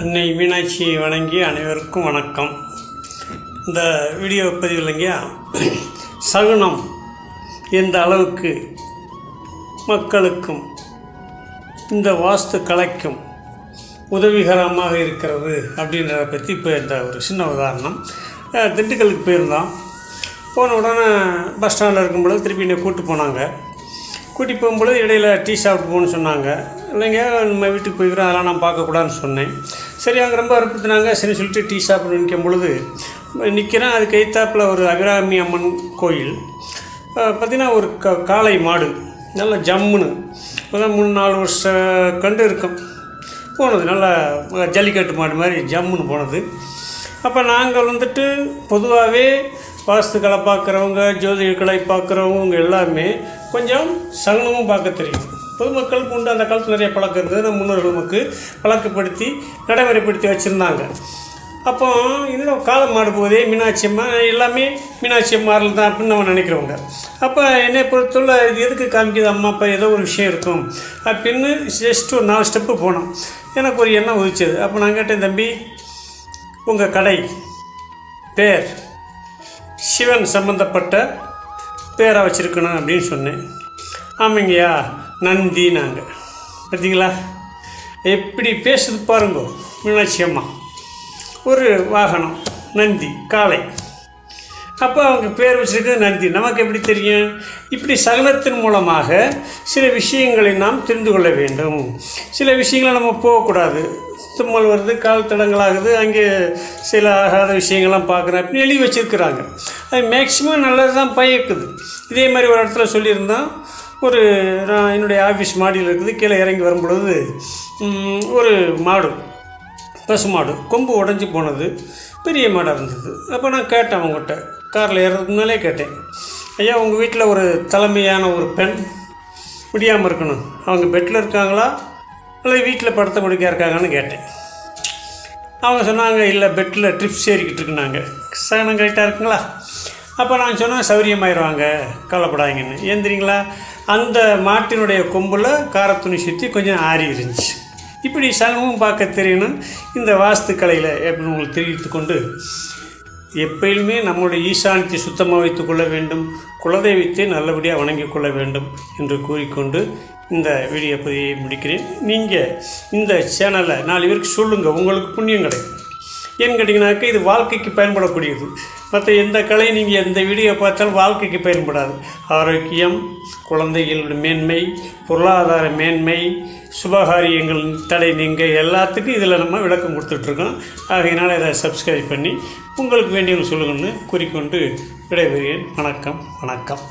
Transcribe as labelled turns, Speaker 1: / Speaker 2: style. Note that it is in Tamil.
Speaker 1: அன்னை மீனாட்சியை வணங்கி அனைவருக்கும் வணக்கம். இந்த வீடியோ பதிவு இல்லைங்கயா சகுனம் எந்த அளவுக்கு மக்களுக்கும் இந்த வாஸ்து கலைக்கும் உதவிகரமாக இருக்கிறது அப்படின்றத பற்றி இப்போ இந்த ஒரு சின்ன உதாரணம். திண்டுக்கலுக்கு போயிருந்தோம். போன உடனே பஸ் ஸ்டாண்டில் இருக்கும்பொழுது திருப்பி என்னை கூப்பிட்டு போனாங்க. கூட்டி போகும்பொழுது இடையில் டீ சாப்பிட்டு போகணும்னு சொன்னாங்க. இல்லைங்க நம்ம வீட்டுக்கு போய்க்கிறோம் அதெல்லாம் நான் பார்க்கக்கூடாதுன்னு சொன்னேன். சரி அங்கே ரொம்ப அற்புத்தினாங்க சரி சொல்லிட்டு டீ சாப்பிட்டு நிற்கும் பொழுது நிற்கிறேன். அது கைத்தாப்பில் ஒரு அபிராமி அம்மன் கோயில். பார்த்திங்கன்னா ஒரு க காளை மாடு. நல்லா ஜம்முன்னு. இப்போதான் மூணு நாலு வருஷம் கண்டு இருக்கும். போனது நல்லா ஜல்லிக்கட்டு மாடு மாதிரி ஜம்முன்னு போனது. அப்போ நாங்கள் வந்துட்டு பொதுவாகவே வாஸ்துக்களை பார்க்குறவங்க ஜோதிகளை பார்க்குறவங்க எல்லாமே கொஞ்சம் சகனமும் பார்க்க தெரியும். பொதுமக்களுக்கு உண்டு. அந்த காலத்தில் நிறைய பழக்கம் இருந்தது. நம்ம முன்னோர்கள் நமக்கு பழக்கப்படுத்தி நடைமுறைப்படுத்தி வச்சுருந்தாங்க. அப்போ இன்னும் காலம் மாடு மீனாட்சி அம்மா எல்லாமே மீனாட்சி அம்மாரில் தான் அப்படின்னு நம்ம நினைக்கிறவங்க. அப்போ என்னை பொறுத்தவரை இது எதுக்கு காமிக்குது? அம்மா அப்பா ஏதோ ஒரு விஷயம் இருக்கும். அப்படின்னு ஜஸ்ட் ஒரு நாலு ஸ்டெப்பு போனோம். எனக்கு ஒரு எண்ணம் உதிச்சது. அப்போ நான் கேட்டேன் தம்பி உங்கள் கடை பேர் சிவன் சம்மந்தப்பட்ட பேரை வச்சுருக்கணும் அப்படின்னு சொன்னேன். ஆமாங்கய்யா. நந்தி நாங்கள் பார்த்தீங்களா எப்படி பேசுது பாருங்க மீனாட்சி அம்மா. ஒரு வாகனம் நந்தி காளை. அப்போ அவங்க பேர் வச்சிருக்கிறது நந்தி. நமக்கு எப்படி தெரியும்? இப்படி சகலத்தின் மூலமாக சில விஷயங்களை நாம் தெரிந்து கொள்ள வேண்டும். சில விஷயங்களை நம்ம போகக்கூடாது. தும்மல் வருது கால் தடங்களாகுது அங்கே சில ஆகாத விஷயங்கள்லாம் பார்க்குறேன் அப்படின்னு எழுதி வச்சுருக்குறாங்க. அது மேக்சிமம் நல்லது தான் பயக்குது. இதே மாதிரி ஒரு இடத்துல சொல்லியிருந்தோம் ஒரு நான் என்னுடைய ஆஃபீஸ் மாடியில் இருக்குது. கீழே இறங்கி வரும்பொழுது ஒரு மாடு பசு மாடு கொம்பு உடஞ்சி போனது. பெரிய மாடாக இருந்தது. அப்போ நான் கேட்டேன் அவங்ககிட்ட. காரில் ஏறதுக்கு முன்னாலே கேட்டேன். ஐயா உங்கள் வீட்டில் ஒரு தலைமையான ஒரு பெண் முடியாமல் இருக்கணும். அவங்க பெட்டில் இருக்காங்களா? இல்லை வீட்டில் படுத்த படுக்கையாக இருக்காங்கன்னு கேட்டேன். அவங்க சொன்னாங்க இல்லை பெட்டில் ட்ரிப்ஸ் ஏறிக்கிட்டு இருக்குனாங்க. சகனம் கரெக்டாக இருக்குங்களா? அப்போ நான் சொன்னால் சௌரியமாயிடுவாங்க கவலைப்படாதீங்கன்னு. ஏந்திரிங்களா அந்த மாட்டினுடைய கொம்பில் காரத்துணி சுற்றி கொஞ்சம் ஆறி இருந்துச்சு. இப்படி சமமும் பார்க்க தெரியணும். இந்த வாஸ்து கலையில் எப்படின்னு உங்களுக்கு தெரிவித்து கொண்டு எப்பயுமே நம்மளுடைய ஈசானத்தை சுத்தமாக வைத்துக்கொள்ள வேண்டும் குலதெய்வத்தை நல்லபடியாக வணங்கிக் கொள்ள வேண்டும் என்று கூறிக்கொண்டு இந்த வீடியோ பதிவை முடிக்கிறேன். நீங்கள் இந்த சேனலை நாலு பேருக்கு சொல்லுங்கள் உங்களுக்கு புண்ணியம் கிடைக்கும். ஏன்னு கேட்டிங்கனாக்கா இது வாழ்க்கைக்கு பயன்படக்கூடியது. மற்ற எந்த கலை நீங்கள் எந்த வீடியோ பார்த்தாலும் வாழ்க்கைக்கு பயன்படாது. ஆரோக்கியம் குழந்தைகளோட மேன்மை பொருளாதார மேன்மை சுபகாரியங்கள் தடை நீங்க எல்லாத்துக்கும் இதில் நம்ம விளக்கம் கொடுத்துட்ருக்கோம். ஆகையினால் இதை சப்ஸ்கிரைப் பண்ணி உங்களுக்கு வேண்டியவங்க சொல்லுங்கன்னு கூறிக்கொண்டு விடைபெறுகிறேன். வணக்கம் வணக்கம்.